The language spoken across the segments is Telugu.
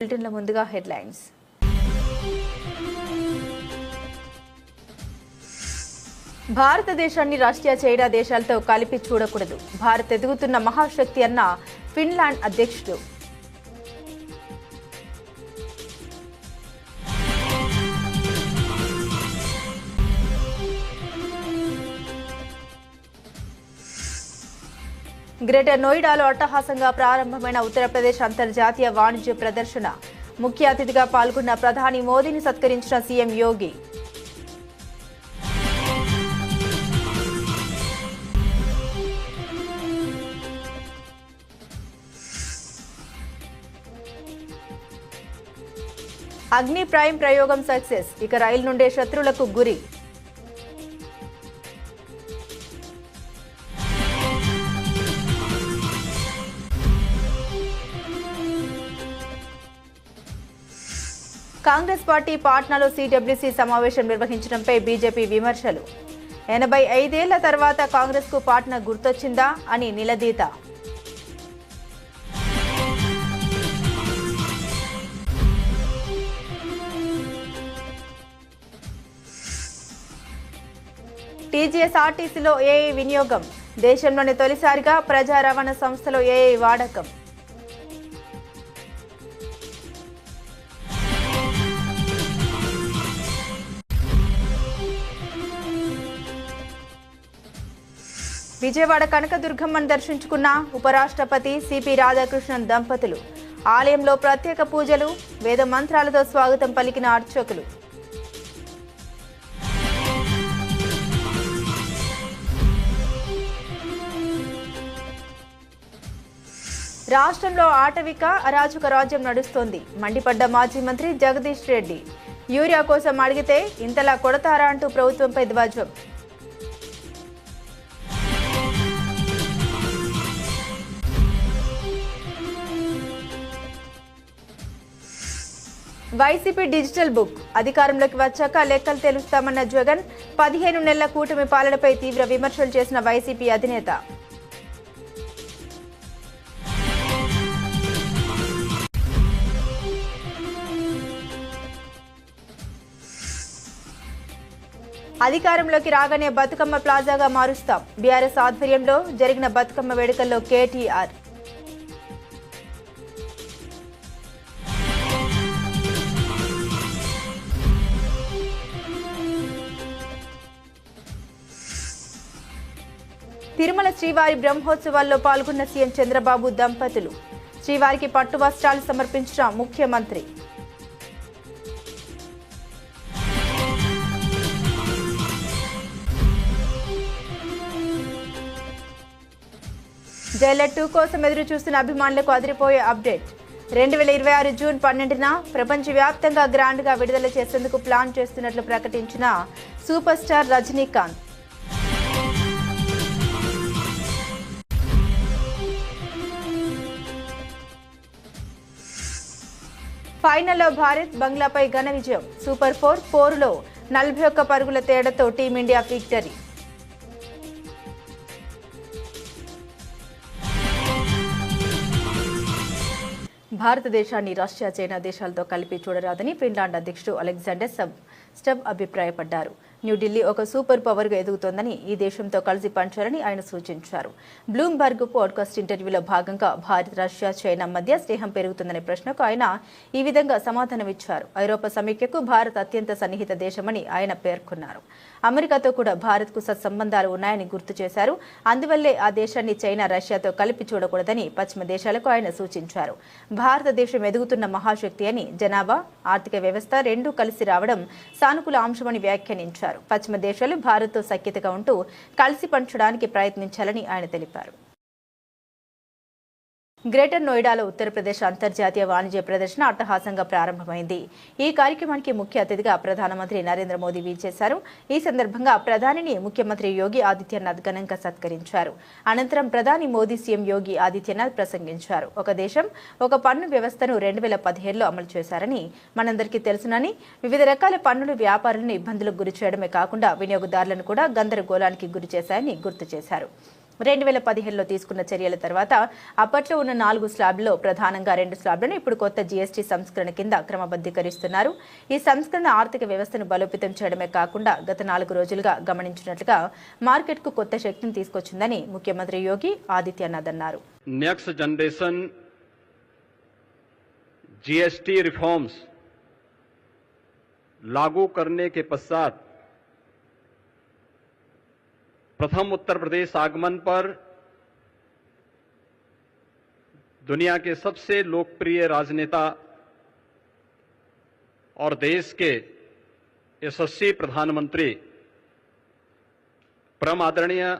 బులెటిన్ల ముందుగా హెడ్లైన్స్. భారతదేశాన్ని రష్యా చైనా దేశాలతో కలిపి చూడకూడదు. భారత్ ఎదుగుతున్న మహాశక్తి అన్న ఫిన్లాండ్ అధ్యక్షుడు గ్రేటర్ నోయిడాలో అట్టహాసంగా ప్రారంభమైన ఉత్తరప్రదేశ్ అంతర్జాతీయ వాణిజ్య ప్రదర్శన. ముఖ్య అతిథిగా పాల్గొన్న ప్రధాని మోదీని సత్కరించిన సీఎం యోగి. అగ్ని ప్రైమ్ ప్రయోగం సక్సెస్. ఇక రైలు నుండే శత్రువులకు గురి. కాంగ్రెస్ పార్టీ పాట్నాలో సిడబ్ల్యూసీ సమావేశం నిర్వహించడంపై బీజేపీ విమర్శలు. ఎనభై ఐదేళ్ళ తర్వాత కాంగ్రెస్కు పాట్నా గుర్తొచ్చిందా అని నిలదీత. టీజీఎస్ ఆర్టీసీలో ఏఐ వినియోగం. దేశంలోని తొలిసారిగా ప్రజా రవాణా సంస్థలో ఏఐ వాడకం. విజయవాడ కనకదుర్గమ్మను దర్శించుకున్న ఉపరాష్ట్రపతి సిపి రాధాకృష్ణన్ దంపతులు. ఆలయంలో ప్రత్యేక పూజలు వేద మంత్రాలతో స్వాగతం పలికిన అర్చకులు. రాష్ట్రంలో ఆటవిక అరాచక రాజ్యం నడుస్తోంది. మండిపడ్డ మాజీ మంత్రి జగదీష్ రెడ్డి. యూరియా కోసం అడిగితే ఇంతలా కొడతారా అంటూ ప్రభుత్వంపై ధ్వజం. YCP digital book. అధికారంలోకి వచ్చాక లెక్కలు తెలుస్తామన్న జగన్ పదిహేను నెలల కూటమి పాలనపై తీవ్ర విమర్శలు చేసిన వైసీపీ అధినేత. అధికారంలోకి రాగానే బతుకమ్మ ప్లాజాగా మారుస్తాం. బీఆర్ఎస్ ఆధ్వర్యంలో జరిగిన బతుకమ్మ వేడుకల్లో కేటీఆర్. తిరుమల శ్రీవారి బ్రహ్మోత్సవాల్లో పాల్గొన్న సీఎం చంద్రబాబు దంపతులు. శ్రీవారికి పట్టు వస్త్రాలు సమర్పించిన ముఖ్యమంత్రి. జైలర్ టూ కోసం ఎదురు చూస్తున్న అభిమానులకు అదిరిపోయే అప్డేట్. రెండు వేల ఇరవై ఆరు జూన్ పన్నెండున ప్రపంచవ్యాప్తంగా గ్రాండ్గా విడుదల చేసేందుకు ప్లాన్ చేస్తున్నట్లు ప్రకటించిన సూపర్ స్టార్ రజనీకాంత్. ఫైనల్లో భారత్ బంగ్లాపై ఘన విజయం. సూపర్ ఫోర్ ఫోర్లో నలభై ఒక్క పరుగుల తేడాతో టీమిండియా విక్టరీ. భారతదేశాన్ని రష్యా చైనా దేశాలతో కలిపి చూడరాదని ఫిన్లాండ్ అధ్యక్షుడు అలెగ్జాండర్ సబ్ స్టబ్ అభిప్రాయపడ్డారు. న్యూఢిల్లీ ఒక సూపర్ పవర్గా ఎదుగుతోందని ఈ దేశంతో కలిసి పంచాలని ఆయన సూచించారు. బ్లూంబర్గ్ పాడ్కాస్ట్ ఇంటర్వ్యూలో భాగంగా భారత్ రష్యా చైనా మధ్య స్నేహం పెరుగుతుందనే ప్రశ్నకు ఆయన ఈ విధంగా సమాధానమిచ్చారు. ఐరోపా సమైక్యకు భారత్ అత్యంత సన్నిహిత దేశమని ఆయన పేర్కొన్నారు. అమెరికాతో కూడా భారత్కు సత్సంబంధాలు ఉన్నాయని గుర్తు చేశారు. అందువల్లే ఆ దేశాన్ని చైనా రష్యాతో కలిపి చూడకూడదని పశ్చిమ దేశాలకు ఆయన సూచించారు. భారతదేశం ఎదుగుతున్న మహాశక్తి అని జనాభా ఆర్థిక వ్యవస్థ రెండూ కలిసి రావడం సానుకూల అంశమని వ్యాఖ్యానించారు. పశ్చిమ దేశాలు భారత్తో సఖ్యతగా ఉంటూ కలిసి పంచడానికి ప్రయత్నించాలని ఆయన తెలిపారు. గ్రేటర్ నోయిడాలో ఉత్తరప్రదేశ్ అంతర్జాతీయ వాణిజ్య ప్రదర్శన అట్టహాసంగా ప్రారంభమైంది. ఈ కార్యక్రమానికి ముఖ్య అతిథిగా ప్రధానమంత్రి నరేంద్ర మోదీ వీల్చేశారు. ఈ సందర్భంగా ప్రధానిని ముఖ్యమంత్రి యోగి ఆదిత్యనాథ్ ఘనంగా సత్కరించారు. అనంతరం ప్రధాని మోదీ సీఎం యోగి ఆదిత్యనాథ్ ప్రసంగించారు. ఒక దేశం ఒక పన్ను వ్యవస్థను రెండు వేల పదిహేడులో అమలు చేశారని మనందరికీ తెలుసునని వివిధ రకాల పన్నులు వ్యాపారులను ఇబ్బందులకు గురి చేయడమే కాకుండా వినియోగదారులను కూడా గందరగోళానికి గురి చేశాయని గుర్తు చేశారు. రెండు వేల పదిహేనులో తీసుకున్న చర్యల తర్వాత అప్పట్లో ఉన్న నాలుగు స్లాబ్లలో ప్రధానంగా రెండు స్లాబ్లను ఇప్పుడు కొత్త జీఎస్టీ సంస్కరణ కింద క్రమబద్ధీకరిస్తున్నారు ఈ సంస్కరణ ఆర్థిక వ్యవస్థను బలోపేతం చేయడమే కాకుండా గత నాలుగు రోజులుగా గమనించినట్లుగా మార్కెట్కు కొత్త శక్తిని తీసుకొచ్చిందని ముఖ్యమంత్రి యోగి ఆదిత్యనాథ్ అన్నారు नेक्स्ट जनरेशन जीएसटी रिफॉर्म्स लागू करने के पश्चात प्रथम उत्तर प्रदेश आगमन पर दुनिया के सबसे लोकप्रिय राजनेता और देश के यशस्वी प्रधानमंत्री परम आदरणीय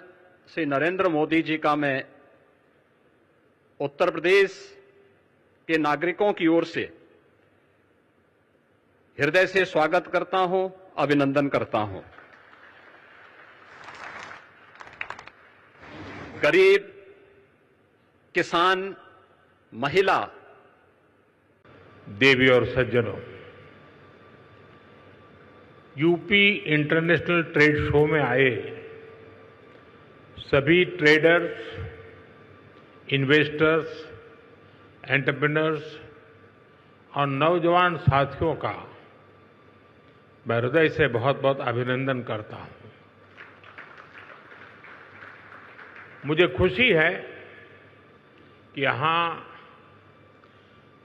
श्री नरेंद्र मोदी जी का मैं उत्तर प्रदेश के नागरिकों की ओर से हृदय से स्वागत करता हूँ, अभिनंदन करता हूँ। गरीब, किसान, महिला, देवी और सज्जनों, यूपी इंटरनेशनल ट्रेड शो में आए सभी ट्रेडर्स, इन्वेस्टर्स, एंटरप्रेन्योर्स और नौजवान साथियों का मैं हृदय से बहुत बहुत अभिनंदन करता हूँ। मुझे खुशी है कि यहाँ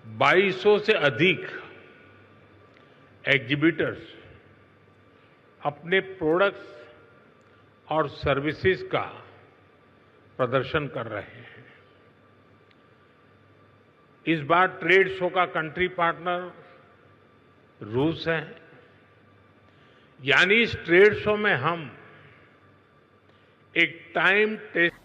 2200 से अधिक एग्जीबिटर्स अपने प्रोडक्ट्स और सर्विसेज़ का प्रदर्शन कर रहे हैं। इस बार ट्रेड शो का कंट्री पार्टनर रूस है। यानी इस ट्रेड शो में हम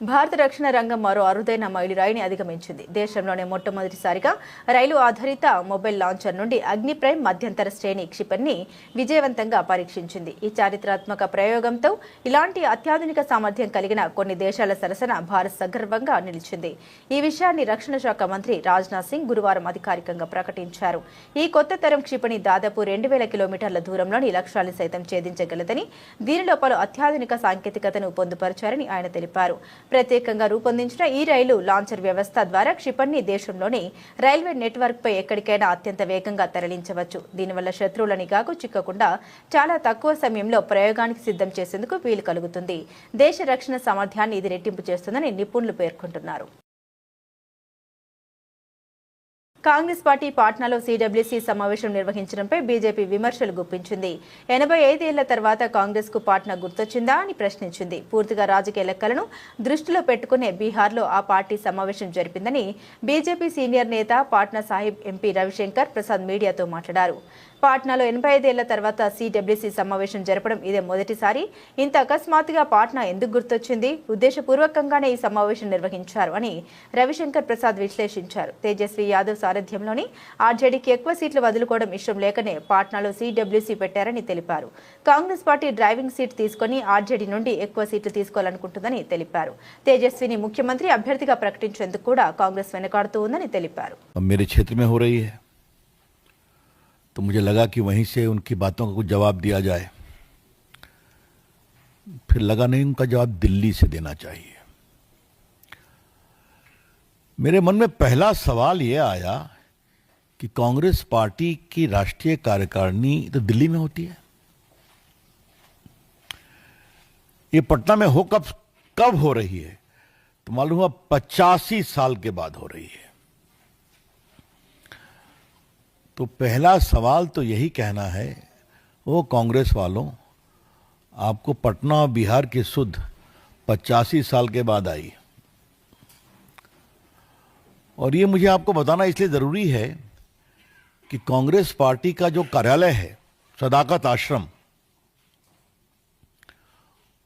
భారత రక్షణ రంగం మరో అరుదైన మైలురాయిని అధిగమించింది. దేశంలోనే మొట్టమొదటిసారిగా రైలు ఆధారిత మొబైల్ లాంచర్ నుండి అగ్ని ప్రైమ్ మధ్యంతర శ్రేణి క్షిపణిని విజయవంతంగా పరీక్షించింది. ఈ చారిత్రాత్మక ప్రయోగంతో ఇలాంటి అత్యాధునిక సామర్థ్యం కలిగిన కొన్ని దేశాల సరసన భారత్ సగర్వంగా నిలిచింది. ఈ విషయాన్ని రక్షణ శాఖ మంత్రి రాజ్నాథ్ సింగ్ గురువారం అధికారికంగా ప్రకటించారు. ఈ కొత్త తరం క్షిపణి దాదాపు రెండు వేల కిలోమీటర్ల దూరంలోని లక్ష్యాలు సైతం ఛేదించగలదని దీనిలో పలు అత్యాధునిక సాంకేతికతను పొందుపరిచారని ఆయన తెలిపారు. ప్రత్యేకంగా రూపొందించిన ఈ రైలు లాంచర్ వ్యవస్థ ద్వారా క్షిపణిని దేశంలోని రైల్వే నెట్వర్క్పై ఎక్కడికైనా అత్యంత వేగంగా తరలించవచ్చు. దీనివల్ల శత్రువుల నిఘాకు చిక్కకుండా చాలా తక్కువ సమయంలో ప్రయోగానికి సిద్ధం చేసేందుకు వీలు కలుగుతుంది. దేశ రక్షణ సామర్థ్యాన్ని ఇది రెట్టింపు చేస్తుందని నిపుణులు పేర్కొంటున్నారు. కాంగ్రెస్ పార్టీ పాట్నాలో సీడబ్ల్యూసీ సమావేశం నిర్వహించడంపై బీజేపీ విమర్శలు గుప్పించింది. ఎనభై ఐదేళ్ళ తర్వాత కాంగ్రెస్కు పాట్నా గుర్తొచ్చిందా అని ప్రశ్నించింది. పూర్తిగా రాజకీయ లెక్కలను దృష్టిలో పెట్టుకునే బీహార్లో ఆ పార్టీ సమావేశం జరిపిందని బీజేపీ సీనియర్ నేత పాట్నా సాహిబ్ ఎంపీ రవిశంకర్ ప్రసాద్ మీడియాతో మాట్లాడారు. పాట్నాలో ఎనభై ఐదేళ్ళ తర్వాత సిడబ్ల్యూసీ సమావేశం జరపడం ఇదే మొదటిసారి. ఇంత అకస్మాత్తుగా పాట్నా ఎందుకు గుర్తొచ్చింది? ఉద్దేశపూర్వకంగానే ఈ సమావేశం నిర్వహించారు అని రవిశంకర్ ప్రసాద్ విశ్లేషించారు. తేజస్వి యాదవ్ సారథ్యంలోని ఆర్జేడీకి ఎక్కువ సీట్లు వదులుకోవడం ఇష్టం లేకనే పాట్నాలో సిడబ్ల్యూసీ పెట్టారని తెలిపారు. కాంగ్రెస్ పార్టీ డ్రైవింగ్ సీట్ తీసుకుని ఆర్జేడీ నుండి ఎక్కువ సీట్లు తీసుకోవాలనుకుంటుందని తెలిపారు. తేజస్విని ముఖ్యమంత్రి అభ్యర్థిగా ప్రకటించేందుకు కూడా కాంగ్రెస్ వెనుకాడుతూ ఉందని తెలిపారు. तो मुझे लगा कि वहीं से उनकी बातों का कुछ जवाब दिया जाए। फिर लगा, नहीं, उनका जवाब दिल्ली से देना चाहिए। मेरे मन में पहला सवाल ये आया कि कांग्रेस पार्टी की राष्ट्रीय कार्यकारिणी तो दिल्ली में होती है। ये पटना में हो कब कब हो रही है? तो मालूम हुआ पचासी साल के बाद हो रही है। तो पहला सवाल तो यही कहना है वो कांग्रेस वालों, आपको पटना और बिहार की सुध पचासी साल के बाद आई। और ये मुझे आपको बताना इसलिए ज़रूरी है कि कांग्रेस पार्टी का जो कार्यालय है, सदाकत आश्रम,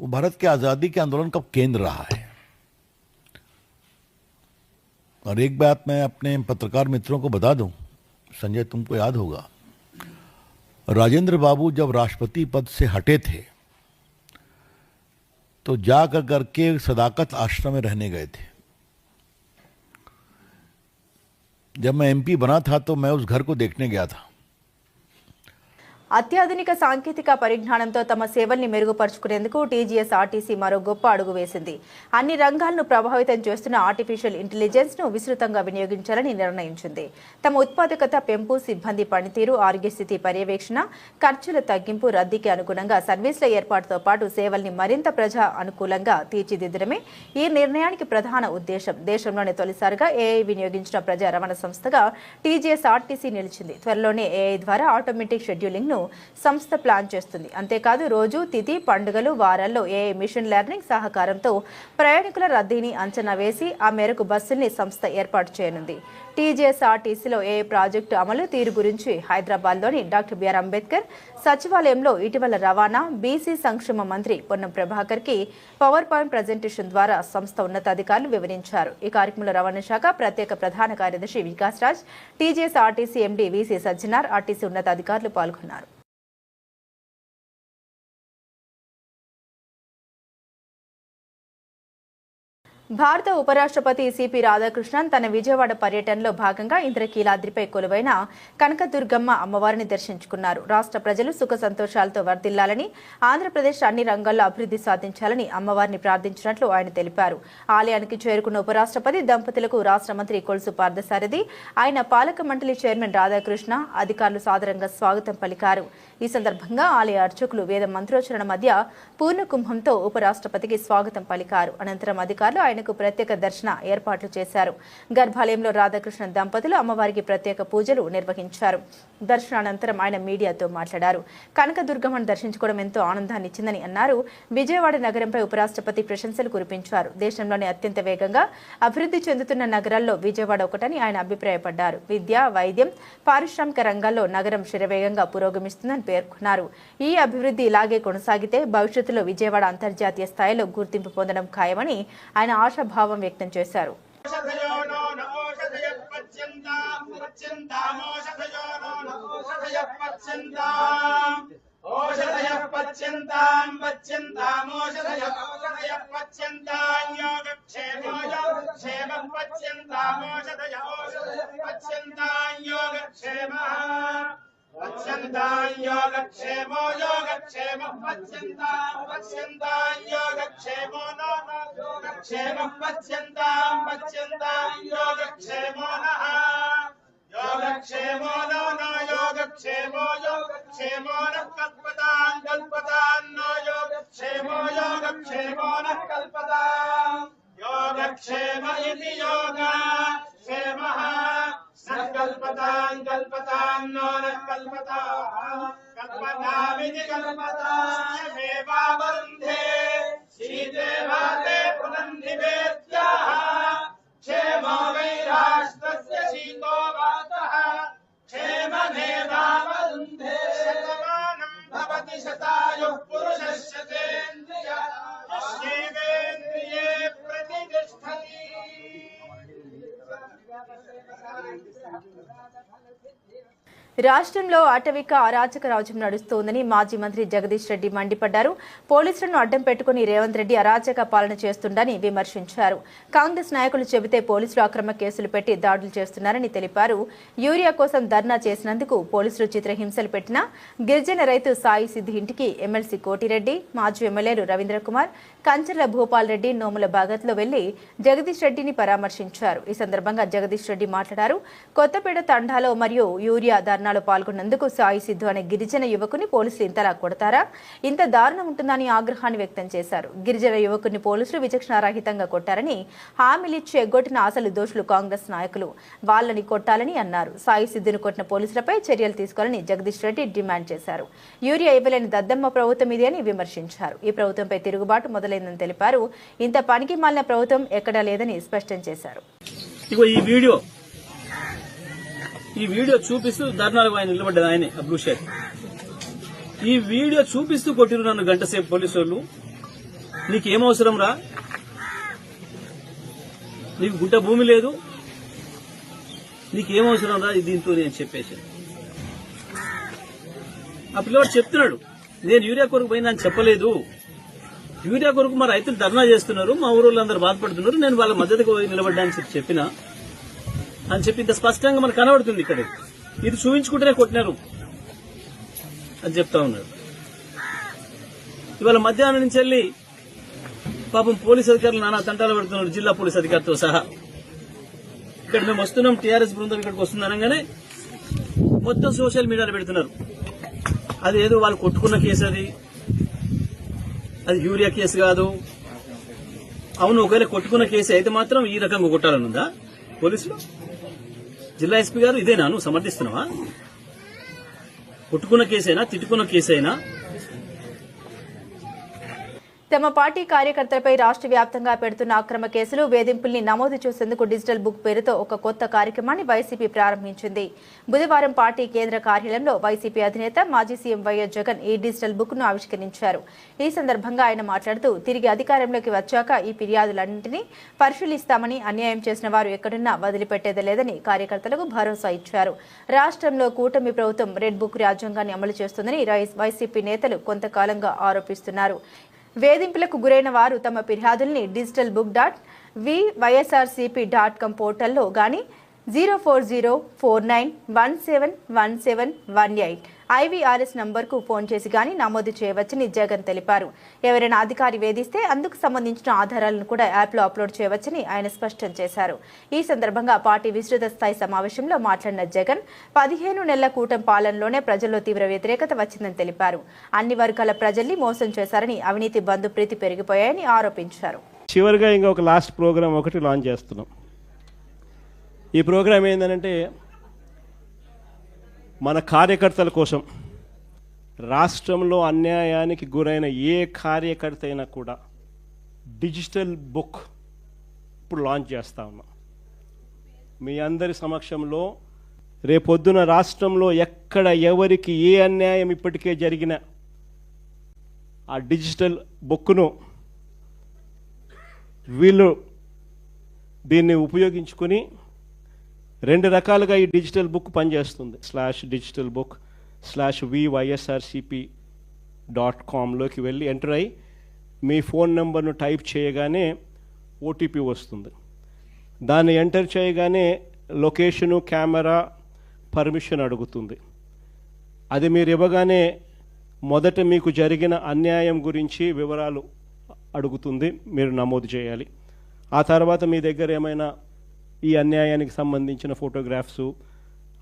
वो भारत के आज़ादी के आंदोलन का केंद्र रहा है। और एक बात मैं अपने पत्रकार मित्रों को बता दूँ संजय, तुमको याद होगा, राजेंद्र बाबू जब राष्ट्रपति पद से हटे थे तो जाकर करके सदाकत आश्रम में रहने गए थे। जब मैं एमपी बना था तो मैं उस घर को देखने गया था। అత్యాధునిక సాంకేతిక పరిజ్ఞానంతో తమ సేవల్ని మెరుగుపరుచుకునేందుకు టీజీఎస్ ఆర్టీసీ మరో గొప్ప అడుగు వేసింది. అన్ని రంగాలను ప్రభావితం చేస్తున్న ఆర్టిఫిషియల్ ఇంటెలిజెన్స్ను విస్తృతంగా వినియోగించాలని నిర్ణయించింది. తమ ఉత్పాదకత పెంపు సిబ్బంది పనితీరు ఆరోగ్య స్థితి పర్యవేక్షణ ఖర్చుల తగ్గింపు రద్దీకి అనుగుణంగా సర్వీసుల ఏర్పాటుతో పాటు సేవల్ని మరింత ప్రజా అనుకూలంగా తీర్చిదిద్దడమే ఈ నిర్ణయానికి ప్రధాన ఉద్దేశం. దేశంలోనే తొలిసారిగా ఏఐ వినియోగించిన ప్రజా రవాణా సంస్థగా టీజీఎస్ ఆర్టీసీ నిలిచింది. త్వరలోనే ఏఐ ద్వారా ఆటోమేటిక్ షెడ్యూలింగ్ను సంస్థ ప్లాన్ చేస్తుంది. అంతేకాదు రోజు తిథి పండుగలు వారాల్లో ఏఐ మిషన్ లెర్నింగ్ సహకారంతో ప్రయాణికుల రద్దీని అంచనా వేసి ఆ మేరకు బస్సుల్ని సంస్థ ఏర్పాటు చేయనుంది. టీజీఎస్ఆర్టీసీలో ఏ ప్రాజెక్టు అమలు తీరు గురించి హైదరాబాద్లోని డాక్టర్ బిఆర్ అంబేద్కర్ సచివాలయంలో ఇటీవల రవాణా బీసీ సంక్షేమ మంత్రి పొన్నం ప్రభాకర్కి పవర్ పాయింట్ ప్రజెంటేషన్ ద్వారా సంస్థ ఉన్నతాధికారులు వివరించారు. ఈ కార్యక్రమంలో రవాణా శాఖ ప్రత్యేక ప్రధాన కార్యదర్శి Vikas Raj TGSRTC MD VC Sajjanar RTC ఉన్నతాధికారులు పాల్గొన్నారు. భారత ఉపరాష్ట్రపతి సిపి రాధాకృష్ణన్ తన విజయవాడ పర్యటనలో భాగంగా ఇంద్రకీలాద్రిపై కొలువైన కనకదుర్గమ్మ అమ్మవారిని దర్శించుకున్నారు. రాష్ట్ర ప్రజలు సుఖ సంతోషాలతో వర్ధిల్లాలని ఆంధ్రప్రదేశ్ అన్ని రంగాల్లో అభివృద్ధి సాధించాలని అమ్మవారిని ప్రార్థించినట్లు ఆయన తెలిపారు. ఆలయానికి చేరుకున్న ఉపరాష్ట్రపతి దంపతులకు రాష్ట్ర మంత్రి కొలుసు పార్థసారథి ఆయన పాలక మండలి చైర్మన్ రాధాకృష్ణ అధికారులు సాదరంగా స్వాగతం పలికారు. ఈ సందర్భంగా ఆలయ అర్చకులు వేద మంత్రోచ్చరణ మధ్య పూర్ణ కుంభంతో ఉపరాష్ట్రపతికి స్వాగతం పలికారు. అనంతరం అధికారులు ఆయనకు ప్రత్యేక దర్శన ఏర్పాట్లు చేశారు. గర్భాలయంలో రాధాకృష్ణ దంపతులు అమ్మవారికి ప్రత్యేక పూజలు నిర్వహించారు. దర్శనానంతరం ఆయన మీడియాతో మాట్లాడారు. కనకదుర్గమ్మను దర్శించుకోవడం ఎంతో ఆనందాన్ని ఇచ్చిందని అన్నారు. విజయవాడ నగరంపై ఉపరాష్ట్రపతి ప్రశంసలు కురిపించారు. దేశంలోనే అత్యంత వేగంగా అభివృద్ధి చెందుతున్న నగరాల్లో విజయవాడ ఒకటని ఆయన అభిప్రాయపడ్డారు. విద్య వైద్యం పారిశ్రామిక రంగాల్లో నగరం శరవేగంగా పురోగమిస్తుందని పేర్కొన్నారు ఈ అభివృద్ధి ఇలాగే కొనసాగితే భవిష్యత్తులో విజయవాడ అంతర్జాతీయ స్థాయిలో గుర్తింపు పొందడం ఖాయమని ఆయన ఆశాభావం వ్యక్తం చేశారు ఓషధయో पश्यन्तां योगक्षेमो योगक्षेमः पश्यन्तां पश्यन्तां योगक्षेमो नः योगक्षेमः पश्यन्तां पश्यन्तां योगक्षेमो नः योगक्षेमो नो न योगक्षेमो योगक्षेमो नः कल्पतां कल्पतां नो योगक्षेमो योगक्षेमो नः कल्पतां योगक्षेम इति योगा क्षेमः कल्पतां कल्पतां नो न कल्पता कल्पतामिति कल्पता मेवावरुन्धे श्रीदेवाते पुनन्निवेद्याः क्षेमो वै राष्ट्रस्य शीतो वातः। क्षेममेवावरुन्धे। ప్రార్థిస్తాను రాష్ట్రంలో అటవిక అరాచక రాజ్యం నడుస్తోందని మాజీ మంత్రి జగదీష్ రెడ్డి మండిపడ్డారు. పోలీసులను అడ్డం పెట్టుకుని రేవంత్ రెడ్డి అరాచక పాలన చేస్తుండని విమర్శించారు. కాంగ్రెస్ నాయకులు చెబితే పోలీసులు అక్రమ కేసులు పెట్టి దాడులు చేస్తున్నారని తెలిపారు. యూరియా కోసం ధర్నా చేసినందుకు పోలీసులు చిత్రహింసలు పెట్టిన గిరిజన రైతు సాయి సిద్ధి ఇంటికి ఎమ్మెల్సీ కోటిరెడ్డి మాజీ ఎమ్మెల్యేలు రవీంద్ర కుమార్ కంచర్ల భూపాల్ రెడ్డి నోముల బాగత్లో వెళ్ళి జగదీష్ రెడ్డిని పరామర్శించారు. ఈ సందర్భంగా జగదీష్ రెడ్డి మాట్లాడారు. కొత్తపేట తండాలో మరియు యూరియా ధర్నాలో పాల్గొన్నందుకు సాయి సిద్ధు అనే గిరిజన యువకుని పోలీసులు ఇంతలా కొడతారా? ఇంత దారుణం ఉంటుందని ఆగ్రహాన్ని వ్యక్తం చేశారు. గిరిజన యువకుని పోలీసులు విచక్షణారహితంగా కొట్టారని హామీలిచ్చి ఎగ్గొట్టిన అసలు దోషులు కాంగ్రెస్ నాయకులు. వాళ్ళని కొట్టాలని అన్నారు. సాయి సిద్ధును కొట్టిన పోలీసులపై చర్యలు తీసుకోవాలని జగదీష్ రెడ్డి డిమాండ్ చేశారు. యూరియా ఇవ్వలేని దద్దమ్మ ప్రభుత్వం ఇది అని విమర్శించారు. ఈ ప్రభుత్వంపై తిరుగుబాటు మొదలైందని తెలిపారు. ఇంత పనికి మాలిన ప్రభుత్వం ఎక్కడా లేదని స్పష్టం చేశారు. ఇగో ఈ వీడియో ఈ వీడియో చూపిస్తూ ధర్నాలకు ఆయన నిలబడ్డది ఆయనే అబ్రూ ఈ వీడియో చూపిస్తూ కొట్టిరు నన్ను గంట సేపు పోలీసు వాళ్ళు నీకేమవసరం రా? నీకు గుడ్డ భూమి లేదు. నీకేమవసరం రా? దీంతో నేను చెప్పేసి ఆ పిల్లవాడు చెప్తున్నాడు నేను యూరియా కొరకు పోయినా అని చెప్పలేదు. యూరియా కొరకు మా రైతులు ధర్నా చేస్తున్నారు మా ఊరోళ్ళందరూ బాధపడుతున్నారు నేను వాళ్ళ మద్దతుకు పోయి నిలబడ్డాని చెప్పి చెప్పిన. అని చెప్పి ఇంత స్పష్టంగా మనకు కనబడుతుంది ఇక్కడ. ఇది చూపించుకుంటేనే కొట్టినారు అని చెప్తా ఉన్నారు. ఇవాళ మధ్యాహ్నం నుంచి వెళ్ళి పాపం పోలీస్ అధికారులు నానా తంటాలు పెడుతున్నారు జిల్లా పోలీస్ అధికారితో సహా. ఇక్కడ మేము వస్తున్నాం టీఆర్ఎస్ బృందం ఇక్కడికి వస్తుంది అనగానే మొత్తం సోషల్ మీడియాలో పెడుతున్నారు. అది ఏదో వాళ్ళు కొట్టుకున్న కేసు అది. అది యూరియా కేసు కాదు. అవును ఒకవేళ కొట్టుకున్న కేసు అయితే మాత్రం ఈ రకంగా కొట్టాలనుందా పోలీసులు? జిల్లా ఎస్పీ గారు ఇదేనా? నువ్వు సమర్థిస్తున్నావా? కొట్టుకున్న కేసైనా తిట్టుకున్న కేసైనా? తమ పార్టీ కార్యకర్తలపై రాష్ట్ర వ్యాప్తంగా పెడుతున్న అక్రమ కేసులు వేధింపుల్ని నమోదు చేసేందుకు డిజిటల్ బుక్ పేరుతో ఒక కొత్త కార్యక్రమాన్ని వైసీపీ ప్రారంభించింది. బుధవారం పార్టీ కేంద్ర కార్యాలయంలో వైసీపీ అధినేత మాజీ సీఎం వైఎస్ జగన్ ఈ డిజిటల్ బుక్ను ఆవిష్కరించారు. ఈ సందర్భంగా ఆయన మాట్లాడుతూ తిరిగి అధికారంలోకి వచ్చాక ఈ ఫిర్యాదులన్నింటినీ పరిశీలిస్తామని అన్యాయం చేసిన వారు ఎక్కడున్నా వదిలిపెట్టేది లేదని కార్యకర్తలకు భరోసా ఇచ్చారు. రాష్ట్రంలో కూటమి ప్రభుత్వం రెడ్ బుక్ రాజ్యాంగాన్ని అమలు చేస్తుందని వైసీపీ నేతలు కొంతకాలంగా ఆరోపిస్తున్నారు. వేధింపులకు గురైన వారు తమ ఫిర్యాదుల్ని digital book dot v YSRCP dot com పోర్టల్లో కానీ zero four zero four nine one seven one seven one eight. IVRS నంబర్కు ఫోన్ చేసి కానీ నమోదు చేయవచ్చని జగన్ తెలిపారు. ఎవరైనా అధికారి వేధిస్తే అందుకు సంబంధించిన ఆధారాలను కూడా యాప్లో అప్లోడ్ చేయవచ్చని ఆయన స్పష్టం చేశారు. ఈ సందర్భంగా పార్టీ విస్తృత స్థాయి సమావేశంలో మాట్లాడిన జగన్ పదిహేను నెలల కూటం పాలనలోనే ప్రజల్లో తీవ్ర వ్యతిరేకత వచ్చిందని తెలిపారు. అన్ని వర్గాల ప్రజల్ని మోసం చేశారని అవినీతి బంధు ప్రీతి పెరిగిపోయాయని ఆరోపించారు. చివరిగా ఇంకా ఒక లాస్ట్ ప్రోగ్రామ్ ఒకటి లాంచ్ చేస్తున్నాం. ఈ ప్రోగ్రామ్ ఏంటంటే మన కార్యకర్తల కోసం రాష్ట్రంలో అన్యాయానికి గురైన ఏ కార్యకర్త అయినా కూడా డిజిటల్ బుక్ ఇప్పుడు లాంచ్ చేస్తా ఉన్నాం. మీ అందరి సమక్షంలో రేపొద్దున రాష్ట్రంలో ఎక్కడ ఎవరికి ఏ అన్యాయం ఇప్పటికే జరిగిన ఆ డిజిటల్ బుక్ను వీళ్ళు దీన్ని ఉపయోగించుకొని రెండు రకాలుగా ఈ డిజిటల్ బుక్ పనిచేస్తుంది. Slash digital book slash v YSRCP dot కామ్లోకి వెళ్ళి ఎంటర్ అయ్యి మీ ఫోన్ నెంబర్ను టైప్ చేయగానే ఓటీపీ వస్తుంది. దాన్ని ఎంటర్ చేయగానే లొకేషను కెమెరా పర్మిషన్ అడుగుతుంది. అది మీరు ఇవ్వగానే మొదట మీకు జరిగిన అన్యాయం గురించి వివరాలు అడుగుతుంది. మీరు నమోదు చేయాలి. ఆ తర్వాత మీ దగ్గర ఏమైనా ఈ అన్యాయానికి సంబంధించిన ఫోటోగ్రాఫ్స్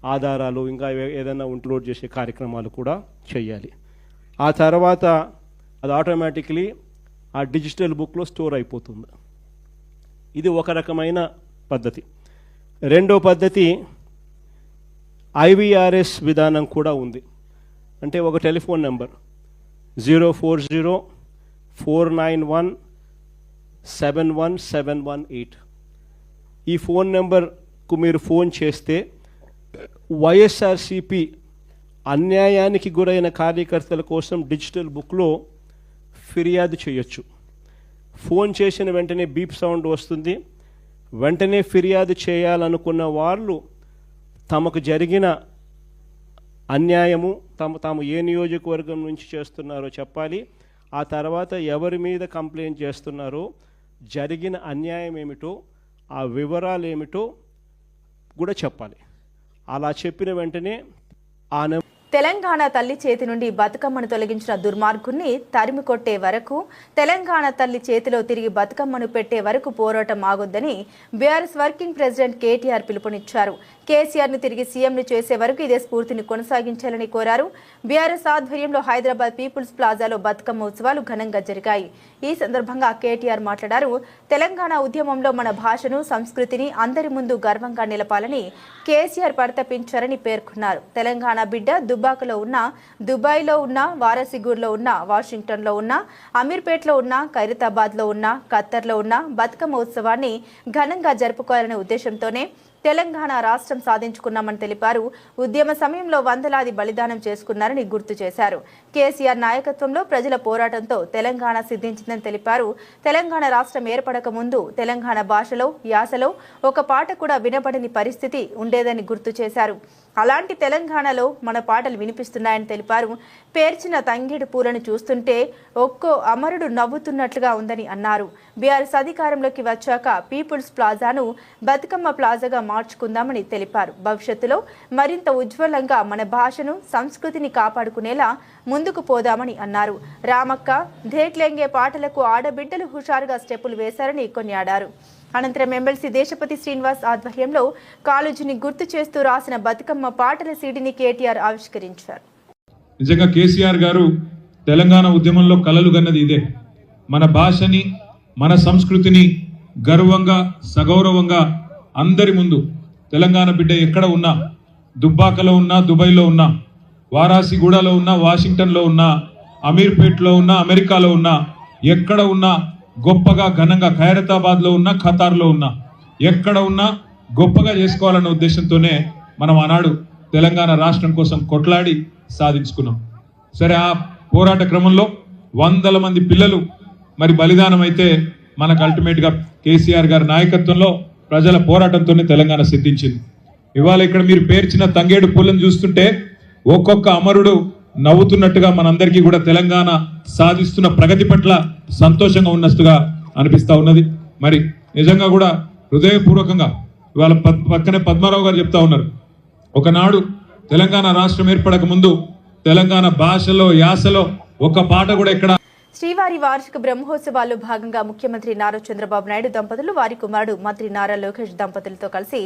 ఆధారాలు ఇంకా ఏదైనా అప్లోడ్ చేసే కార్యక్రమాలు కూడా చేయాలి. ఆ తర్వాత అది ఆటోమేటిక్లీ ఆ డిజిటల్ బుక్లో స్టోర్ అయిపోతుంది. ఇది ఒక రకమైన పద్ధతి. రెండో పద్ధతి ఐవీఆర్ఎస్ విధానం కూడా ఉంది. అంటే ఒక telephone number zero four zero four nine one seven one seven one eight. ఈ ఫోన్ నెంబర్కు మీరు ఫోన్ చేస్తే వైఎస్ఆర్సిపి అన్యాయానికి గురైన కార్యకర్తల కోసం డిజిటల్ బుక్లో ఫిర్యాదు చేయొచ్చు. ఫోన్ చేసిన వెంటనే బీప్ సౌండ్ వస్తుంది. వెంటనే ఫిర్యాదు చేయాలనుకున్న వాళ్ళు తమకు జరిగిన అన్యాయము తమ తాము ఏ నియోజకవర్గం నుంచి చేస్తున్నారో చెప్పాలి. ఆ తర్వాత ఎవరి మీద కంప్లైంట్ చేస్తున్నారో జరిగిన అన్యాయం ఏమిటో ఆ వివరాలు ఏమిటో కూడా చెప్పాలి. అలా చెప్పిన వెంటనే ఆ తెలంగాణ తల్లి చేతి నుండి బతుకమ్మను తొలగించిన దుర్మార్గుణ్ణి తరిమి కొట్టే వరకు తెలంగాణ తల్లి చేతిలో తిరిగి బతుకమ్మను పెట్టే వరకు పోరాటం ఆగొద్దని బీఆర్ఎస్ వర్కింగ్ ప్రెసిడెంట్ కేటీఆర్ పిలుపునిచ్చారు. కేసీఆర్ను తిరిగి సీఎంను చేసే వరకు ఇదే స్ఫూర్తిని కొనసాగించాలని కోరారు. బీఆర్ఎస్ ఆధ్వర్యంలో హైదరాబాద్ పీపుల్స్ ప్లాజాలో బతుకమ్మ ఉత్సవాలు ఘనంగా జరిగాయి. ఈ సందర్భంగా కేటీఆర్ మాట్లాడారు. తెలంగాణ ఉద్యమంలో మన భాషను సంస్కృతిని అందరి ముందు గర్వంగా నిలపాలని కేసీఆర్ పరితపించారని పేర్కొన్నారు. తెలంగాణ బిడ్డ దుబ్బాకలో ఉన్న దుబాయ్లో ఉన్న వారసిగూర్లో ఉన్న వాషింగ్టన్లో ఉన్న అమీర్పేట్లో ఉన్న ఖైరతాబాద్లో ఉన్న ఖత్తర్లో ఉన్న బతుకమ్మ ఉత్సవాన్ని ఘనంగా జరుపుకోవాలనే ఉద్దేశంతోనే తెలంగాణ రాష్ట్రం సాధించుకున్నామని తెలిపారు. ఉద్యమ సమయంలో వందలాది బలిదానం చేసుకున్నారని గుర్తు చేశారు. కేసీఆర్ నాయకత్వంలో ప్రజల పోరాటంతో తెలంగాణ సిద్ధించిందని తెలిపారు. తెలంగాణ రాష్ట్రం ఏర్పడక ముందు తెలంగాణ భాషలో యాసలో ఒక పాట కూడా వినబడని పరిస్థితి ఉండేదని గుర్తు చేశారు. అలాంటి తెలంగాణలో మన పాటలు వినిపిస్తున్నాయని తెలిపారు. పేర్చిన తంగేడు పూలను చూస్తుంటే ఒక్కో అమరుడు నవ్వుతున్నట్లుగా ఉందని అన్నారు. బీఆర్ఎస్ అధికారంలోకి వచ్చాక పీపుల్స్ ప్లాజాను బతుకమ్మ ప్లాజాగా మార్చుకుందామని తెలిపారు. భవిష్యత్తులో మరింత ఉజ్వలంగా మన భాషను సంస్కృతిని కాపాడుకునేలా ముందుకు పోదామని అన్నారు. రామక్క ధేట్లెంగే పాటలకు ఆడబిడ్డలు హుషారుగా స్టెప్పులు వేశారని కొనియాడారు. అనంతరం ఎమ్మెల్సీ దేశపతి శ్రీనివాస్ ఆధ్వర్యంలో కాలేజీని గుర్తు చేస్తూ రాసిన బతుకమ్మ పాటల సీడీని కేటీఆర్ ఆవిష్కరించారు. నిజంగా కేసీఆర్ గారు తెలంగాణ ఉద్యమంలో కలలు గన్నది ఇదే. మన భాషని మన సంస్కృతిని గర్వంగా సగౌరవంగా అందరి ముందు తెలంగాణ బిడ్డ ఎక్కడ ఉన్నా దుబ్బాకలో ఉన్నా దుబాయ్లో ఉన్నా వారాసిగూడలో ఉన్న వాషింగ్టన్లో ఉన్న అమీర్పేట్లో ఉన్న అమెరికాలో ఉన్న ఎక్కడ ఉన్నా గొప్పగా ఘనంగా ఖైరతాబాద్లో ఉన్న ఖతార్లో ఉన్న ఎక్కడ ఉన్నా గొప్పగా చేసుకోవాలన్న ఉద్దేశంతోనే మనం ఆనాడు తెలంగాణ రాష్ట్రం కోసం కొట్లాడి సాధించుకున్నాం. సరే ఆ పోరాట క్రమంలో వందల మంది పిల్లలు మరి బలిదానం అయితే మనకు అల్టిమేట్గా కేసీఆర్ గారి నాయకత్వంలో ప్రజల పోరాటంతోనే తెలంగాణ సిద్ధించింది. ఇవాళ ఇక్కడ మీరు పేర్చిన తంగేడు పూలను చూస్తుంటే ఒక్కొక్క అమరుడు నవ్వుతున్నట్టుగా మనందరికీ కూడా తెలంగాణ సాధిస్తున్న ప్రగతి పట్ల సంతోషంగా ఉన్నట్టుగా అనిపిస్తూ ఉన్నది. మరి నిజంగా కూడా హృదయపూర్వకంగా ఇవాళ పక్కనే పద్మారావు గారు చెప్తా ఉన్నారు. ఒకనాడు తెలంగాణ రాష్ట్రం ఏర్పడక ముందు తెలంగాణ భాషలో యాసలో ఒక పాట కూడా ఎక్కడ శ్రీవారి వార్షిక బ్రహ్మోత్సవాల్లో భాగంగా ముఖ్యమంత్రి నారా చంద్రబాబు నాయుడు దంపతులు వారి కుమారుడు మంత్రి నారా లోకేష్ దంపతులతో కలిసి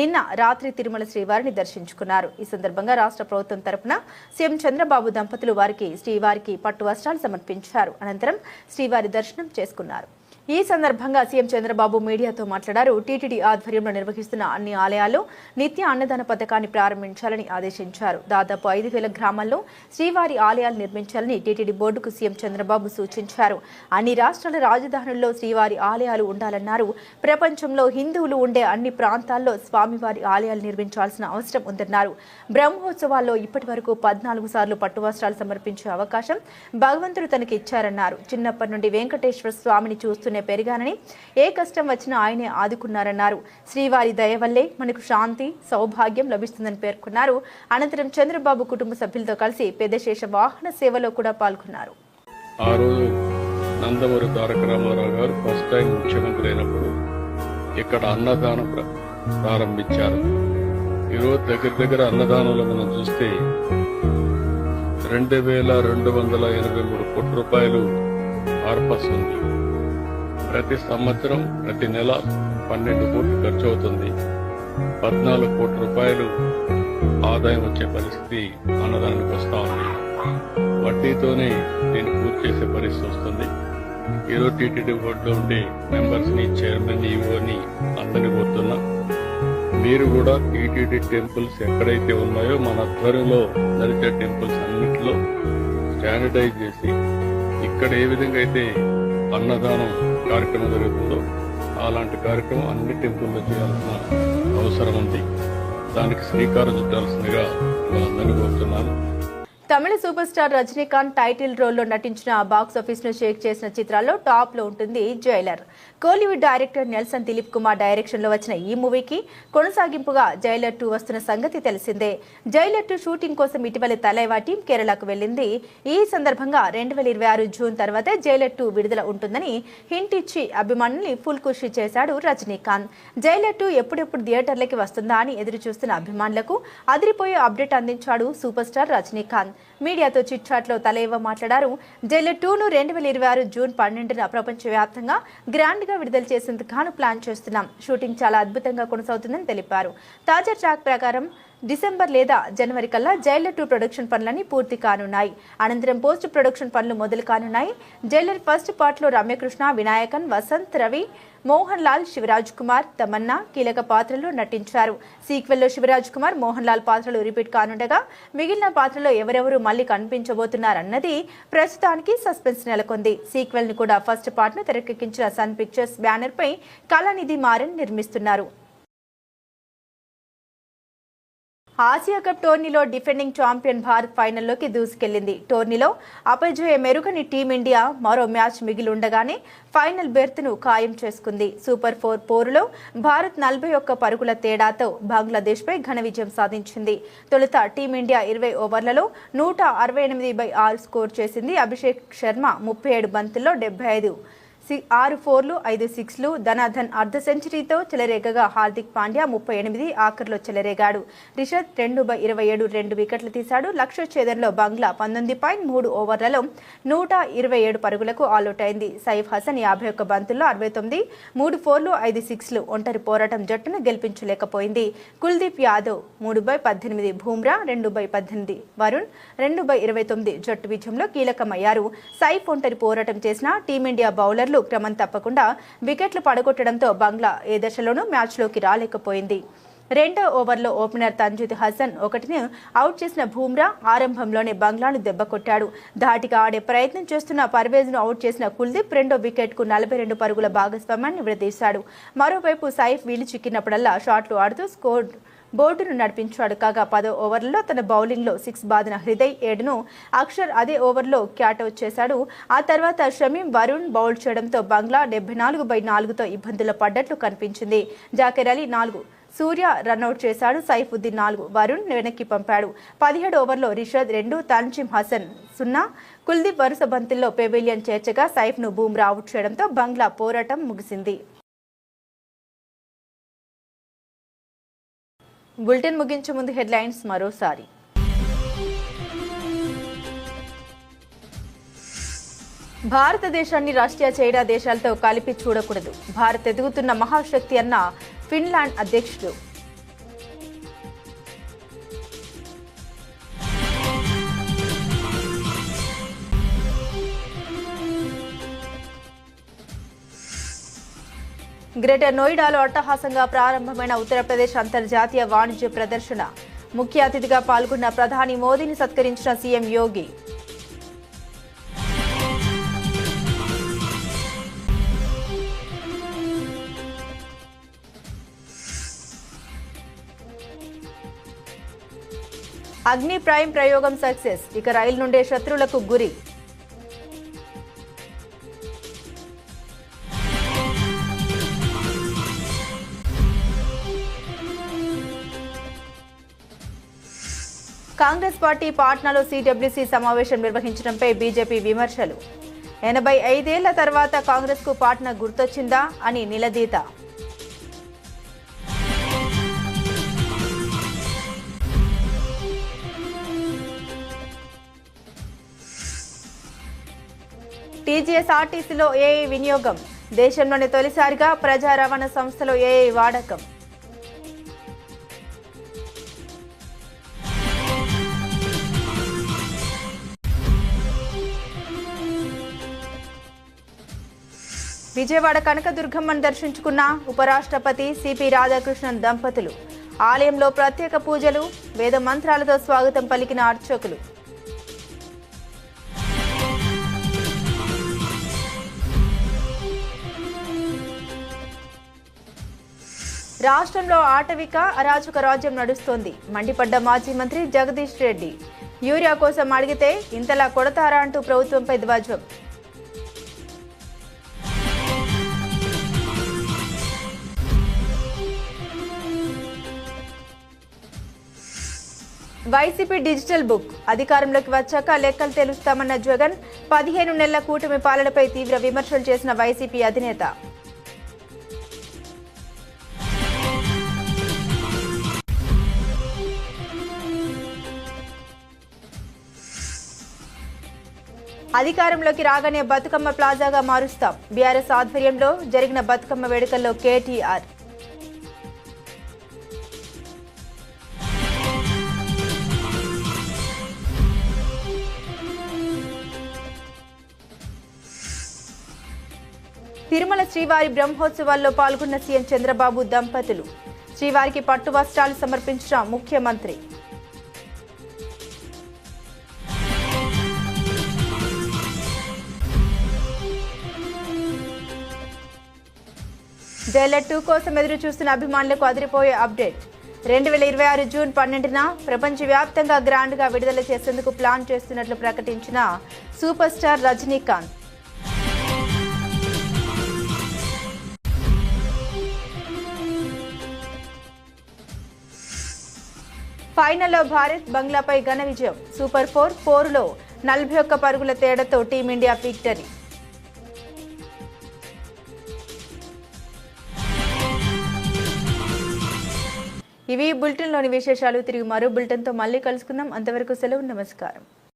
నిన్న రాత్రి తిరుమల శ్రీవారిని దర్శించుకున్నారు. ఈ సందర్భంగా రాష్ట్ర ప్రభుత్వం తరపున సీఎం చంద్రబాబు దంపతులు వారికి శ్రీవారికి పట్టు వస్త్రాలు సమర్పించారు. అనంతరం శ్రీవారి దర్శనం చేసుకున్నారు. ఈ సందర్భంగా సీఎం చంద్రబాబు మీడియాతో మాట్లాడారు. టీటీడీ ఆధ్వర్యంలో నిర్వహిస్తున్న అన్ని ఆలయాల్లో నిత్య అన్నదాన పథకాన్ని ప్రారంభించాలని ఆదేశించారు. దాదాపు ఐదు వేల గ్రామాల్లో శ్రీవారి ఆలయాలు నిర్మించాలని టీటీడీ బోర్డుకు సీఎం చంద్రబాబు సూచించారు. అన్ని రాష్ట్రాల రాజధానుల్లో శ్రీవారి ఆలయాలు ఉండాలన్నారు. ప్రపంచంలో హిందువులు ఉండే అన్ని ప్రాంతాల్లో స్వామివారి ఆలయాలు నిర్మించాల్సిన అవసరం ఉందన్నారు. బ్రహ్మోత్సవాల్లో ఇప్పటి వరకు పద్నాలుగు సార్లు పట్టు వస్త్రాలు సమర్పించే అవకాశం భగవంతుడు తనకి ఇచ్చారన్నారు. చిన్నప్పటి నుండి వెంకటేశ్వర స్వామిని చూస్తూనే పెరిగానని ఏ కష్టం వచ్చినా ఆయనే ఆదుకున్నారన్నారు. శ్రీవారి దయ వల్లే మనకు శాంతి సౌభాగ్యం లభిస్తుందని పేర్కొన్నారు. అనంతరం చంద్రబాబు కుటుంబ సభ్యులతో కలిసి పెద్దశేష వాహన సేవలో కూడా పాల్గొన్నారు. ఆ రోజు నందమూరి తారక రామారావు గారు ఫస్ట్ టైం ముఖ్యమంత్రి అయినప్పుడు ఇక్కడ అన్నదానం ప్రారంభించారు. ఈరోజు దగ్గర దగ్గర అన్నదానంలో మనం చూస్తే రెండు వేల రెండు వందల ఎనభై మూడు కోట్ల రూపాయలు ఆర్పస్ ఉంది ప్రతి సంవత్సరం ప్రతి నెల పన్నెండు కోట్లు ఖర్చు అవుతుంది పద్నాలుగు కోట్ల రూపాయలు ఆదాయం వచ్చే పరిస్థితి అన్నదానానికి వస్తా ఉంది. వడ్డీతోనే దీన్ని పూర్తి చేసే పరిస్థితి వస్తుంది. ఈరోజు టీటీడీ బోర్డులో ఉండే మెంబర్స్ని చైర్మన్ ఈఓని అందరినీ కోరుతున్నా మీరు కూడా టీటీడీ టెంపుల్స్ ఎక్కడైతే ఉన్నాయో మన ఆధ్వర్యంలో జరిగే టెంపుల్స్ అన్నింటిలో స్టాండర్డైజ్ చేసి ఇక్కడ ఏ విధంగా అయితే అన్నదానం కార్యక్రమం జరుగుతుందో అలాంటి కార్యక్రమం అన్ని టెంపుల్లో చేయాల్సిన అవసరం ఉంది. దానికి శ్రీకారం చుట్టాల్సిందిగా వాళ్ళందరినీ కోరుతున్నాను. Tamil superstar Rajinikanth title రోల్లో నటించిన బాక్స్ ఆఫీస్ను షేక్ చేసిన చిత్రాల్లో టాప్లో ఉంటుంది జైలర్. కోలీవుడ్ డైరెక్టర్ నెల్సన్ దిలీప్ కుమార్ డైరెక్షన్లో వచ్చిన ఈ మూవీకి కొనసాగింపుగా జైలర్ టూ వస్తున్న సంగతి తెలిసిందే. జైలర్ టూ షూటింగ్ కోసం ఇటీవల తలైవా టీం కేరళకు వెళ్ళింది. ఈ సందర్భంగా రెండు వేల ఇరవై ఆరు జూన్ తర్వాతే జైలర్ టూ విడుదల ఉంటుందని హింట్ ఇచ్చి అభిమానుల్ని ఫుల్ ఖుషి చేశాడు రజనీకాంత్. జైలర్ టూ ఎప్పుడెప్పుడు థియేటర్లకి వస్తుందా అని ఎదురు చూస్తున్న అభిమానులకు అదిరిపోయే అప్డేట్ అందించాడు సూపర్ స్టార్ రజనీకాంత్. మీడియాతో చిట్ చాట్ తలేవ మాట్లాడారు. జైలర్ టూను రెండు వేల ఇరవై ఆరు జూన్ పన్నెండున ప్రపంచవ్యాప్తంగా గ్రాండ్గా విడుదల చేసేందుకు గాను ప్లాన్ చేస్తున్నాం. షూటింగ్ చాలా అద్భుతంగా కొనసాగుతుందని తెలిపారు. తాజా ట్రాక్ ప్రకారం డిసెంబర్ లేదా జనవరి కల్లా జైలర్ టూ ప్రొడక్షన్ పనులన్నీ పూర్తి కానున్నాయి. అనంతరం పోస్ట్ ప్రొడక్షన్ పనులు మొదలు కానున్నాయి. జైలర్ ఫస్ట్ పార్ట్లో రమ్యకృష్ణ వినాయకన్ వసంత్ రవి మోహన్ లాల్ శివరాజ్ కుమార్ తమన్నా కీలక పాత్రల్లో నటించారు. సీక్వెల్లో శివరాజ్ కుమార్ మోహన్ లాల్ పాత్రలు రిపీట్ కానుండగా మిగిలిన పాత్రలో ఎవరెవరు మళ్ళీ కనిపించబోతున్నారన్నది ప్రస్తుతానికి సస్పెన్స్ నెలకొంది. సీక్వెల్ని కూడా ఫస్ట్ పార్ట్ను తెరకెక్కించిన సన్ పిక్చర్స్ బ్యానర్ పై కళానిధి మారన్ నిర్మిస్తున్నారు. ఆసియా కప్ టోర్నీలో డిఫెండింగ్ ఛాంపియన్ భారత్ ఫైనల్లోకి దూసుకెళ్ళింది. టోర్నీలో అపజయ మెరుగని టీమిండియా మరో మ్యాచ్ మిగిలి ఉండగానే ఫైనల్ బెర్త్ను ఖాయం చేసుకుంది. సూపర్ ఫోర్ పోరులో భారత్ నలభై ఒక్క పరుగుల తేడాతో బంగ్లాదేశ్పై ఘన విజయం సాధించింది. తొలుత టీమిండియా ఇరవై ఓవర్లలో నూట అరవై ఎనిమిది బై ఆరు స్కోర్ చేసింది. అభిషేక్ శర్మ ముప్పై ఏడు బంతుల్లో డెబ్బై ఐదు. ఆరు ఫోర్లు ఐదు సిక్స్లు. ధనాధన్ అర్ధ సెంచరీతో చెలరేగగా హార్దిక్ పాండ్యా ముప్పై ఎనిమిది ఆఖర్లో చెలరేగాడు. రిషద్ రెండు బై ఇరవై ఏడు రెండు వికెట్లు తీశాడు. లక్ష్య ఛేదంలో బంగ్లా పంతొమ్మిది పాయింట్ మూడు ఓవర్లలో నూట ఇరవై ఏడు పరుగులకు ఆల్అౌట్ అయింది. సైఫ్ హసన్ యాభై ఒక్క బంతుల్లో అరవై తొమ్మిది మూడు ఫోర్లు ఐదు సిక్స్లు. ఒంటరి పోరాటం జట్టును గెలిపించలేకపోయింది. కుల్దీప్ యాదవ్ మూడు బై పద్దెనిమిది బూమ్రా రెండు బై పద్దెనిమిది వరుణ్ రెండు బై ఇరవై తొమ్మిది జట్టు విజయంలో కీలకమయ్యారు. సైఫ్ ఒంటరి పోరాటం చేసిన టీమిండియా బౌలర్లు క్రమం తప్పకుండా వికెట్లు పడగొట్టడంతో బంగ్లా ఏ దశలోనూ మ్యాచ్లోకి రాలేకపోయింది. రెండో ఓవర్లో ఓపెనర్ తంజుద్ హసన్ ఒకటిని అవుట్ చేసిన బూమ్రా ఆరంభంలోనే బంగ్లాను దెబ్బకొట్టాడు ధాటిగా ఆడే ప్రయత్నం చేస్తున్న పర్వేజ్ను అవుట్ చేసిన కుల్దీప్ రెండో వికెట్కు నలభై రెండు పరుగుల భాగస్వామ్యాన్ని విడదీశాడు. మరోవైపు సైఫ్ వీలు చిక్కినప్పుడల్లా షాట్లు ఆడుతూ స్కోర్ బోర్డును నడిపించాడు. కాగా పదో ఓవర్లలో తన బౌలింగ్లో సిక్స్ బాదిన హృదయ్ ఏడును అక్షర్ అదే ఓవర్లో క్యాటౌట్ చేశాడు. ఆ తర్వాత షమీం వరుణ్ బౌల్ చేయడంతో బంగ్లా డెబ్బై నాలుగు బై నాలుగుతో ఇబ్బందులు పడ్డట్లు కనిపించింది. జాకెర్ అలీ నాలుగు సూర్య రన్అట్ చేశాడు. సైఫుద్దీన్ నాలుగు వరుణ్ వెనక్కి పంపాడు. పదిహేడు ఓవర్లో రిషద్ రెండు తన్జిమ్ హసన్ సున్నా. కుల్దీప్ వరుస బంతుల్లో పెవిలియన్ చేర్చగా సైఫ్ను బూమ్రా అవుట్ చేయడంతో బంగ్లా పోరాటం ముగిసింది. బులెటిన్ ముగించే ముందు హెడ్లైన్స్ మరోసారి. భారతదేశాన్ని రష్యా చైనా దేశాలతో కలిపి చూడకూడదు. భారత్ ఎదుగుతున్న మహాశక్తి అన్న ఫిన్లాండ్ అధ్యక్షుడు. గ్రేటర్ నోయిడాలో అట్టహాసంగా ప్రారంభమైన ఉత్తరప్రదేశ్ అంతర్జాతీయ వాణిజ్య ప్రదర్శన. ముఖ్య అతిథిగా పాల్గొన్న ప్రధాని మోదీని సత్కరించిన సీఎం యోగి. అగ్ని ప్రైమ్ ప్రయోగం సక్సెస్. ఇక రైలు నుండే శత్రువులకు గురి. కాంగ్రెస్ పార్టీ పాట్నాలో సిడబ్ల్యూసీ సమావేశం నిర్వహించడంపై బీజేపీ విమర్శలు. ఎనభై ఐదేళ్ళ తర్వాత కాంగ్రెస్కు పాట్నా గుర్తొచ్చిందా అని నిలదీత. టీజీఎస్ ఆర్టీసీలో ఏఐ వినియోగం. దేశంలోని తొలిసారిగా ప్రజా రవాణా సంస్థలో ఏఐ వాడకం. విజయవాడ కనకదుర్గమ్మను దర్శించుకున్న ఉపరాష్ట్రపతి సిపి రాధాకృష్ణన్ దంపతులు. ఆలయంలో ప్రత్యేక పూజలు వేద మంత్రాలతో స్వాగతం పలికిన అర్చకులు. రాష్ట్రంలో ఆటవిక అరాచక రాజ్యం నడుస్తోంది. మండిపడ్డ మాజీ మంత్రి జగదీష్ రెడ్డి. యూరియా కోసం అడిగితే ఇంతలా కొడతారా అంటూ ప్రభుత్వంపై ధ్వజం. YCP digital book. అధికారంలోకి వచ్చాక లెక్కలు తెలుస్తామన్న జగన్ పదిహేను నెలల కూటమి పాలనపై తీవ్ర విమర్శలు చేసిన వైసీపీ అధినేత. అధికారంలోకి రాగానే బతుకమ్మ ప్లాజాగా మారుస్తాం. బీఆర్ఎస్ ఆధ్వర్యంలో జరిగిన బతుకమ్మ వేడుకల్లో కేటీఆర్. తిరుమల శ్రీవారి బ్రహ్మోత్సవాల్లో పాల్గొన్న సీఎం చంద్రబాబు దంపతులు. శ్రీవారికి పట్టు వస్త్రాలు సమర్పించిన ముఖ్యమంత్రి. జైలర్ టూ కోసం ఎదురు చూస్తున్న అభిమానులకు అదిరిపోయే అప్డేట్. రెండు వేల ఇరవై ఆరు జూన్ పన్నెండున ప్రపంచవ్యాప్తంగా గ్రాండ్గా విడుదల చేసేందుకు ప్లాన్ చేస్తున్నట్లు ప్రకటించిన సూపర్ స్టార్ రజనీకాంత్. ఫైనల్లో భారత్ బంగ్లాపై ఘన విజయం. సూపర్ ఫోర్ ఫోర్లో నలభై ఒక్క పరుగుల తేడాతో టీమిండియా విక్టరీ. ఇవి బులెటిన్లోని విశేషాలు. తిరిగి మరో బులెటిన్తో మళ్ళీ కలుసుకుందాం. అంతవరకు సెలవు నమస్కారం.